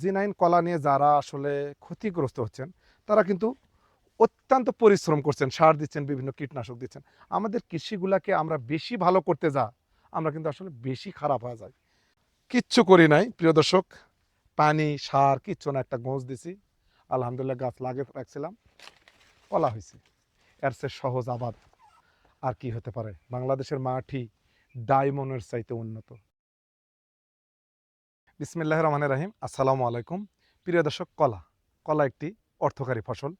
G nine কলা নিয়ে যারা আসলে ক্ষতিগ্রস্ত হচ্ছেন, তারা কিন্তু অত্যন্ত পরিশ্রম করছেন, সার দিচ্ছেন, বিভিন্ন কীটনাশক দিচ্ছেন। আমাদের কৃষিগুলাকে আমরা বেশি ভালো করতে যা, আমরা কিন্তু আসলে বেশি খারাপ হয়ে যাই। কিচ্ছু করি নাই, প্রিয় দর্শক। পানি, সার, কিচ্ছু না, একটা গোঁজ দিছি। আলহামদুলিল্লাহ গাছ লাগে রাখছিলাম। কলা হয়েছে এর চেয়ে সহজ আবাদ আর কি হতে পারে? বাংলাদেশের মাটি ডায়মন্ডের চাইতে উন্নত। বিসমিল্লাহ রহমান রাহিম। আসসালামু আলাইকুম। প্রিয় দর্শক, কলা। কলা একটি অর্থকারী ফসল।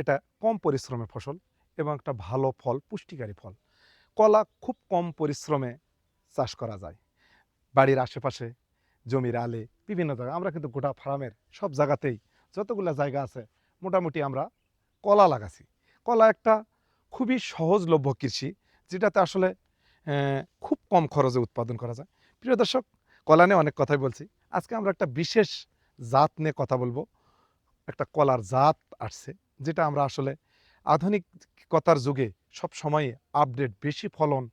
এটা কম পরিশ্রমে ফসল এবং একটা ভালো ফল, পুষ্টিকারী ফল। কলা খুব কম পরিশ্রমে চাষ করা যায়। বাড়ির আশেপাশে, জমির আলে, বিভিন্ন জায়গায়। আমরা কিন্তু গোটা ফার্মের সব জায়গাতেই যতগুলো জায়গা আছে, মোটামুটি আমরা কলা লাগাছি। কলা একটা খুবই সহজলভ্য কৃষি, যেটাতে আসলে খুব কম খরচে উৎপাদন করা যায়। প্রিয় দর্শক, কলা নিয়ে অনেক কথাই বলছি। আজকে আমরা একটা বিশেষ জাত নিয়ে কথা বলব। একটা কলার জাত আসছে, যেটা আমরা আসলে আধুনিকতার যুগে সব সময় আপডেট বেশি ফলন,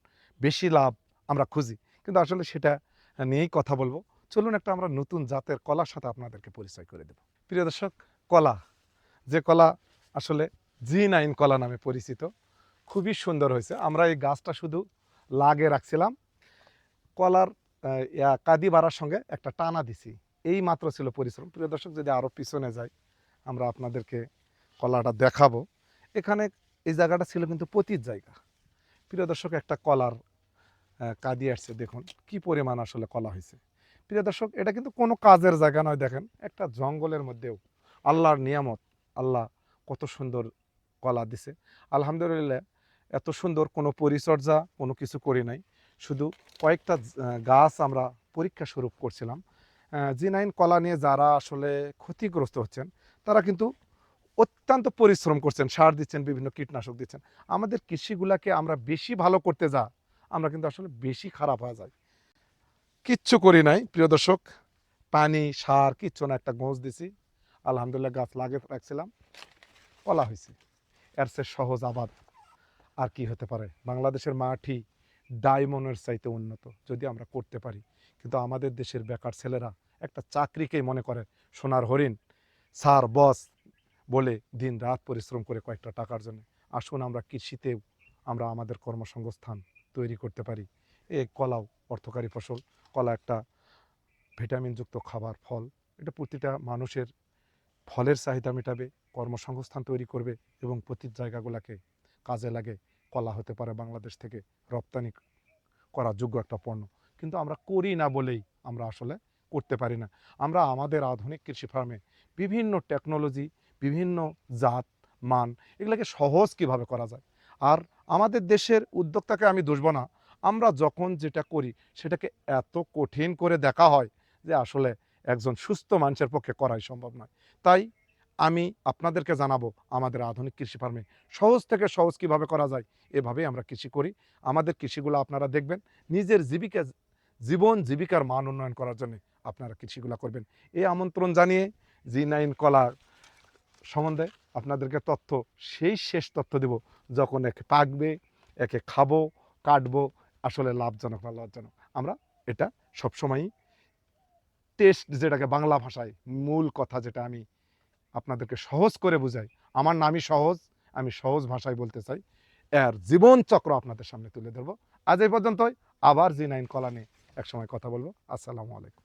বেশি লাভ আমরা খুঁজি। কিন্তু আসলে সেটা নিয়েই কথা বলব। চলুন একটা আমরা নতুন জাতের কলার সাথে আপনাদেরকে পরিচয় করে দেব। প্রিয় দর্শক, কলা। যে কলা আসলে জি নাইন কলা নামে পরিচিত, খুবই সুন্দর হয়েছে। আমরা এই গাছটা শুধু লাগে রাখছিলাম। কলার কাদি বাড়ার সঙ্গে একটা টানা দিছি। এই মাত্র ছিল পরিশ্রম। প্রিয় দর্শক, যদি আরও পিছনে যাই, আমরা আপনাদেরকে কলাটা দেখাবো। এখানে এই জায়গাটা ছিল কিন্তু পতির জায়গা। প্রিয় দর্শক, একটা কলার কাদি আসছে। দেখুন, কি পরিমাণ আসলে কলা হয়েছে। প্রিয় দর্শক, এটা কিন্তু কোনো কাজের জায়গা নয়, দেখেন। একটা জঙ্গলের মধ্যেও আল্লাহর নিয়ামত, আল্লাহ কত সুন্দর কলা দিছে। আলহামদুলিল্লাহ, এত সুন্দর কোনো পরিচর্যা, কোনো কিছু করি নাই। শুধু কয়েকটা গাছ আমরা পরীক্ষা স্বরূপ করছিলাম। জি নাইন কলা নিয়ে যারা আসলে ক্ষতিগ্রস্ত হচ্ছেন, তারা কিন্তু অত্যন্ত পরিশ্রম করছেন, সার দিচ্ছেন, বিভিন্ন কীটনাশক দিচ্ছেন। আমাদের কৃষিগুলাকে আমরা বেশি ভালো করতে যা, আমরা কিন্তু আসলে বেশি খারাপ হয়ে যাই। কিচ্ছু করি নাই, প্রিয় দর্শক। পানি, সার, কিচ্ছু না, একটা গোঁজ দিছি। আলহামদুলিল্লাহ গাছ লাগে রাখছিলাম। কলা হয়েছে এর চেয়ে সহজ আবাদ আর কি হতে পারে? বাংলাদেশের মাটি ডায়মন্ডের চাইতে উন্নত, যদি আমরা করতে পারি। কিন্তু আমাদের দেশের বেকার ছেলেরা একটা চাকরিকেই মনে করে, সোনার হরিণ সার বস বলে দিন রাত পরিশ্রম করে কয়েকটা টাকার জন্য। আসুন আমরা কৃষিতেও আমরা আমাদের কর্মসংস্থান তৈরি করতে পারি। এ কলাও অর্থকারী ফসল, কলা একটা ভিটামিনযুক্ত খাবার, ফল। এটা প্রতিটা মানুষের ফলের চাহিদা মেটাবে, কর্মসংস্থান তৈরি করবে এবং প্রতি জায়গাগুলোকে কাজে লাগে। কলা হতে পারে বাংলাদেশ থেকে রপ্তানি করার যোগ্য একটা পণ্য। কিন্তু আমরা করি না বলেই আমরা আসলে করতে পারি না। আমরা আমাদের আধুনিক কৃষি ফার্মে বিভিন্ন টেকনোলজি বিভিন্ন জাত, মান এগুলোকে সহজ কীভাবে করা যায়? আর আমাদের দেশের উদ্যোক্তাকে আমি দোষব না। আমরা যখন যেটা করি সেটাকে এত কঠিন করে দেখা হয় যে আসলে একজন সুস্থ মানুষের পক্ষে করাই সম্ভব নয়। তাই আমি আপনাদেরকে জানাব আমাদের আধুনিক কৃষি ফার্মে সহজ থেকে সহজ কীভাবে করা যায়, এভাবেই আমরা কৃষি করি। আমাদের কৃষিগুলো আপনারা দেখবেন, নিজের জীবিকা, জীবন জীবিকার মান উন্নয়ন করার জন্য আপনারা কৃষিগুলো করবেন। এই আমন্ত্রণ জানিয়ে জি নাইন কলা সম্বন্ধে আপনাদেরকে তথ্য, সেই শেষ তথ্য দেব, যখন একে পাকবে, একে খাব, কাটবো, আসলে লাভজনক বা লাভজনক আমরা এটা সবসময়ই টেস্ট যেটাকে বাংলা ভাষায় মূল কথা যেটা আমি আপনাদেরকে সহজ করে বুঝাই। আমার নামই সহজ, আমি সহজ ভাষায় বলতে চাই। এর জীবনচক্র আপনাদের সামনে তুলে ধরবো। আজ এই পর্যন্তই। আবার জি নাইন কলা নিয়ে একসময় কথা বলব। আসসালামু আলাইকুম।